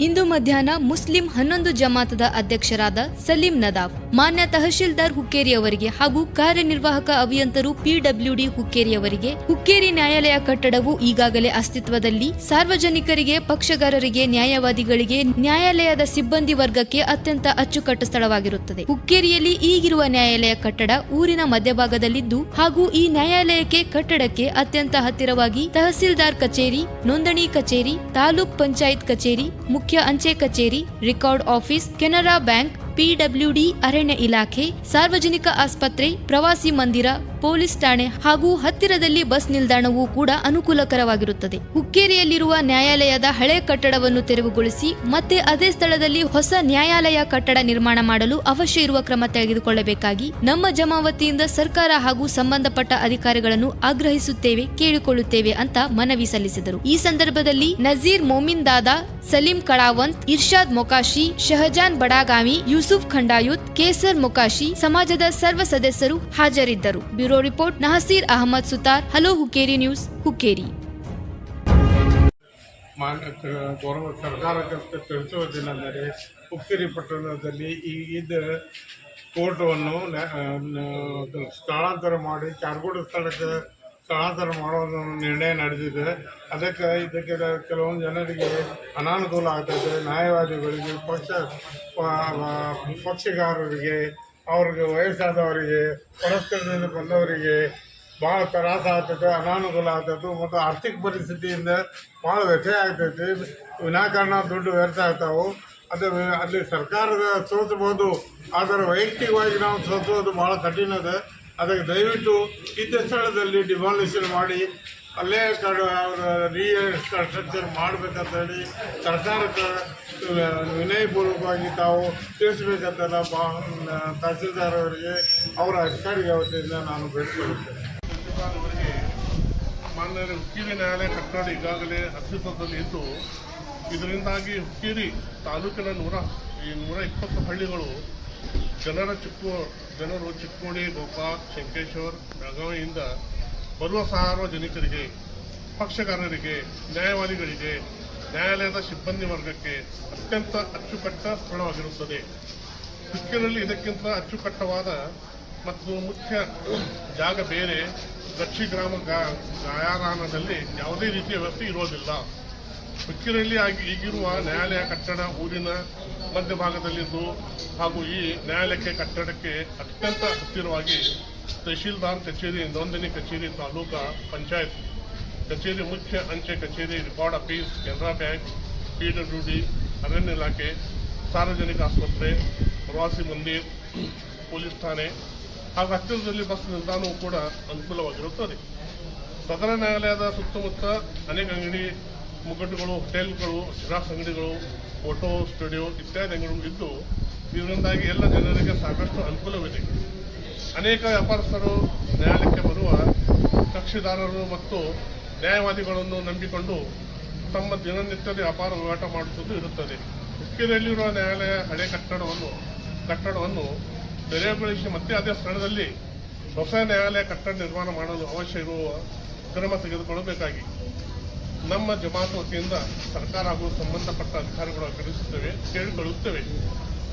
ಇಂದು ಮಧ್ಯಾಹ್ನ ಮುಸ್ಲಿಂ ಹನ್ನೊಂದು ಜಮಾತದ ಅಧ್ಯಕ್ಷರಾದ ಸಲೀಂ ನದಾಫ್, ಮಾನ್ಯ ತಹಶೀಲ್ದಾರ್ ಹುಕ್ಕೇರಿ ಅವರಿಗೆ ಹಾಗೂ ಕಾರ್ಯನಿರ್ವಾಹಕ ಅಭಿಯಂತರು ಪಿಡಬ್ಲ್ಯೂಡಿ ಹುಕ್ಕೇರಿ ಅವರಿಗೆ ಹುಕ್ಕೇರಿ ನ್ಯಾಯಾಲಯ ಕಟ್ಟಡವು ಈಗಾಗಲೇ ಅಸ್ತಿತ್ವದಲ್ಲಿ ಸಾರ್ವಜನಿಕರಿಗೆ, ಪಕ್ಷಗಾರರಿಗೆ, ನ್ಯಾಯವಾದಿಗಳಿಗೆ, ನ್ಯಾಯಾಲಯದ ಸಿಬ್ಬಂದಿ ವರ್ಗಕ್ಕೆ ಅತ್ಯಂತ ಅಚ್ಚುಕಟ್ಟು ಸ್ಥಳವಾಗಿರುತ್ತದೆ. ಹುಕ್ಕೇರಿಯಲ್ಲಿ ಈಗಿರುವ ನ್ಯಾಯಾಲಯ ಕಟ್ಟಡ ಊರಿನ ಮಧ್ಯಭಾಗದಲ್ಲಿದ್ದು ಹಾಗೂ ಈ ನ್ಯಾಯಾಲಯಕ್ಕೆ ಕಟ್ಟಡಕ್ಕೆ ಅತ್ಯಂತ ಹತ್ತಿರವಾಗಿ ತಹಸೀಲ್ದಾರ್ ಕಚೇರಿ, ನೋಂದಣಿ ಕಚೇರಿ, ತಾಲೂಕ್ ಪಂಚಾಯತ್ ಕಚೇರಿ ಮುಖ್ಯ ಅಂಚೆ ಕಚೇರಿ record office Canara bank PWD ಅರಣ್ಯ ಇಲಾಖೆ, ಸಾರ್ವಜನಿಕ ಆಸ್ಪತ್ರೆ, ಪ್ರವಾಸಿ ಮಂದಿರ, ಪೊಲೀಸ್ ಠಾಣೆ ಹಾಗೂ ಹತ್ತಿರದಲ್ಲಿ ಬಸ್ ನಿಲ್ದಾಣವೂ ಕೂಡ ಅನುಕೂಲಕರವಾಗಿರುತ್ತದೆ. ಹುಕ್ಕೇರಿಯಲ್ಲಿರುವ ನ್ಯಾಯಾಲಯದ ಹಳೆ ಕಟ್ಟಡವನ್ನು ತೆರವುಗೊಳಿಸಿ ಮತ್ತೆ ಅದೇ ಸ್ಥಳದಲ್ಲಿ ಹೊಸ ನ್ಯಾಯಾಲಯ ಕಟ್ಟಡ ನಿರ್ಮಾಣ ಮಾಡಲು ಅವಶ್ಯ ಇರುವ ಕ್ರಮ ತೆಗೆದುಕೊಳ್ಳಬೇಕಾಗಿ ನಮ್ಮ ಜಮಾವತಿಯಿಂದ ಸರ್ಕಾರ ಹಾಗೂ ಸಂಬಂಧಪಟ್ಟ ಅಧಿಕಾರಿಗಳನ್ನು ಆಗ್ರಹಿಸುತ್ತೇವೆ, ಕೇಳಿಕೊಳ್ಳುತ್ತೇವೆ ಅಂತ ಮನವಿ ಸಲ್ಲಿಸಿದರು. ಈ ಸಂದರ್ಭದಲ್ಲಿ ನಜೀರ್ ಮೊಮಿನ್ ದಾದಾ, ಸಲೀಂ ಕಳಾವಂತ್, ಇರ್ಷಾದ್ ಮೊಕಾಶಿ, ಶಹಜಾನ್ ಬಡಾಗಾಮಿ ಯೂಸುಫ್ ಖಂಡಾಯುತ್, ಕೇಸರ್ ಮೊಕಾಶಿ, ಸಮಾಜದ ಸರ್ವ ಸದಸ್ಯರು ಹಾಜರಿದ್ದರು. Bureau report, Nahaseer Ahmad Sutar, hello Hukkeri news, Hukkeri. ಗೌರವ ಸರ್ಕಾರಕ್ಕೆ ತಿಳಿಸುವುದೇನೆಂದರೆ ಹುಕ್ಕೇರಿ ಪಟ್ಟಣದಲ್ಲಿ ಈ ಇದ್ದ ಕೋರ್ಟವನ್ನು ಸ್ಥಳಾಂತರ ಮಾಡಿ, ಚಾರ್ಗೋಡು ಸ್ಥಳಕ್ಕೆ ಸ್ಥಳಾಂತರ ಮಾಡೋದು ನಿರ್ಣಯ ನಡೆದಿದೆ. ಅದಕ್ಕೆ ಇದಕ್ಕೆ ಕೆಲವೊಂದು ಜನರಿಗೆ ಅನಾನುಕೂಲ ಆಗ್ತದೆ. ನ್ಯಾಯವಾದಿಗಳಿಗೆ, ಪಕ್ಷ ಪಕ್ಷಗಾರರಿಗೆ, ಅವ್ರಿಗೆ ವಯಸ್ಸಾದವರಿಗೆ ಪರಸ್ಪರದಿಂದ ಬಂದವರಿಗೆ ಭಾಳ ತ್ರಾಸ ಆಗ್ತೈತೆ ಅನಾನುಕೂಲ ಆಗ್ತೈತೆ ಮತ್ತು ಆರ್ಥಿಕ ಪರಿಸ್ಥಿತಿಯಿಂದ ಭಾಳ ವ್ಯತ್ಯಯ ಆಗ್ತೈತಿ ವಿನಾಕಾರಣ ದುಡ್ಡು ವ್ಯರ್ಥ ಆಗ್ತಾವೆ. ಅದು ಅಲ್ಲಿ ಸರ್ಕಾರದ ಸೋಸಬಹುದು ಆದರೆ ವೈಯಕ್ತಿಕವಾಗಿ ನಾವು ಸೋಸೋದು ಭಾಳ ಕಠಿಣ ಅದಕ್ಕೆ ದಯವಿಟ್ಟು ಇದ್ದ ಸ್ಥಳದಲ್ಲಿ ಡಿಮಾಲಿಷನ್ ಮಾಡಿ, ಅಲ್ಲೇ ಕಡ ರೀಕನ್ಸ್ಟ್ರಕ್ಷನ್ ಮಾಡಬೇಕಂತ ಹೇಳಿ ಸರ್ಕಾರಕ್ಕೆ ವಿನಯಪೂರ್ವಕವಾಗಿ ತಾವು ತಿಳಿಸಬೇಕಂತ ಬಾ ತಹಸೀಲ್ದಾರ್ ಅವರಿಗೆ ಅವರ ಅಧಿಕಾರಿ ವತಿಯಿಂದ ನಾನು ಬೇಡಿಕೊಳ್ಳುತ್ತೇನೆ ಮಾನ್ಯ ಹುಕ್ಕೇರಿ ನ್ಯಾಯಾಲಯ ಕಟ್ಟಡ ಈಗಾಗಲೇ ಅಸ್ತಿತ್ವದಲ್ಲಿ ಇದ್ದು, ಇದರಿಂದಾಗಿ ಹುಕ್ಕೇರಿ ತಾಲೂಕಿನ ನೂರ, ಈ ನೂರ ಇಪ್ಪತ್ತು ಹಳ್ಳಿಗಳು ಜನರ ಚಿಕ್ಕೋ, ಜನರು ಚಿಕ್ಕೋಡಿ, ಗೋಕಾಕ್, ಶಂಕೇಶ್ವರ್, ಬೆಳಗಾವಿಯಿಂದ ಬರುವ ಸಾರ್ವಜನಿಕರಿಗೆ ಪಕ್ಷಗಾರರಿಗೆ ನ್ಯಾಯವಾದಿಗಳಿಗೆ, ನ್ಯಾಯಾಲಯದ ಸಿಬ್ಬಂದಿ ವರ್ಗಕ್ಕೆ ಅತ್ಯಂತ ಅಚ್ಚುಕಟ್ಟ ಸ್ಥಳವಾಗಿರುತ್ತದೆ. ಚಿಕ್ಕನಲ್ಲಿ ಇದಕ್ಕಿಂತ ಅಚ್ಚುಕಟ್ಟವಾದ ಮತ್ತು ಮುಖ್ಯ ಜಾಗ ಬೇರೆ ದಕ್ಷಿ ಗ್ರಾಮ ಗಾಯಾರಾಮದಲ್ಲಿ ಯಾವುದೇ ರೀತಿಯ ವ್ಯವಸ್ಥೆ ಇರೋದಿಲ್ಲ. ಹುಕ್ಕೇರಿಯಲ್ಲಿ ಈಗಿರುವ ನ್ಯಾಯಾಲಯ ಕಟ್ಟಡ ಊರಿನ ಮಧ್ಯಭಾಗದಲ್ಲಿದ್ದು ಹಾಗೂ ಈ ನ್ಯಾಯಾಲಯಕ್ಕೆ ಕಟ್ಟಡಕ್ಕೆ ಅತ್ಯಂತ ಹತ್ತಿರವಾಗಿ ತಹಶೀಲ್ದಾರ್ ಕಚೇರಿ, ನೋಂದಣಿ ಕಚೇರಿ ತಾಲೂಕಾ ಪಂಚಾಯತ್, ಕಚೇರಿ ಮುಖ್ಯ ಅಂಚೆ ಕಚೇರಿ, record office, Canara bank PWD ಅರಣ್ಯ ಇಲಾಖೆ, ಸಾರ್ವಜನಿಕ ಆಸ್ಪತ್ರೆ, ಪ್ರವಾಸಿ ಮಂದಿರ್, ಪೊಲೀಸ್ ಠಾಣೆ ಹಾಗೂ ಹತ್ತಿರದಲ್ಲಿ ಬಸ್ ನಿಲ್ದಾಣವೂ ಕೂಡ ಅನುಕೂಲವಾಗಿರುತ್ತದೆ. ಸದನ ನ್ಯಾಯಾಲಯದ ಸುತ್ತಮುತ್ತ ಅನೇಕ ಅಂಗಡಿ ಮುಗ್ಗಟ್ಟುಗಳು ಹೋಟೆಲ್ಗಳು ಸಿರಾಸ್ ಅಂಗಡಿಗಳು ಫೋಟೋ ಸ್ಟುಡಿಯೋ ಇತ್ಯಾದಿ ಅಂಗಡಿಗಳು ಇದ್ದು, ಇದರಿಂದಾಗಿ ಎಲ್ಲ ಜನರಿಗೆ ಸಾಕಷ್ಟು ಅನುಕೂಲವಿದೆ. ಅನೇಕ ವ್ಯಾಪಾರಸ್ಥರು ನ್ಯಾಯಾಲಯಕ್ಕೆ ಬರುವ ಕಕ್ಷಿದಾರರು ಮತ್ತು ನ್ಯಾಯವಾದಿಗಳನ್ನು ನಂಬಿಕೊಂಡು ತಮ್ಮ ದಿನನಿತ್ಯದ ವ್ಯಾಪಾರ ವಹಿವಾಟ ಮಾಡಿಸುವುದು ಇರುತ್ತದೆ. ಉಕ್ಕಿನಲ್ಲಿರುವ ನ್ಯಾಯಾಲಯ ಹಳೆ ಕಟ್ಟಡವನ್ನು ಕಟ್ಟಡವನ್ನು ತೆರೆಯಗೊಳಿಸಿ ಮತ್ತೆ ಅದೇ ಸ್ಥಳದಲ್ಲಿ ಹೊಸ ನ್ಯಾಯಾಲಯ ಕಟ್ಟಡ ನಿರ್ಮಾಣ ಮಾಡಲು ಅವಶ್ಯ ಇರುವ ಕ್ರಮ ತೆಗೆದುಕೊಳ್ಳಬೇಕಾಗಿ. ನಮ್ಮ ಜಮಾತ್ ವತಿಯಿಂದ ಸರ್ಕಾರ ಹಾಗೂ ಸಂಬಂಧಪಟ್ಟ ಅಧಿಕಾರಿಗಳು ಆಗ್ರಹಿಸುತ್ತೇವೆ ಕೇಳಿಕೊಳ್ಳುತ್ತೇವೆ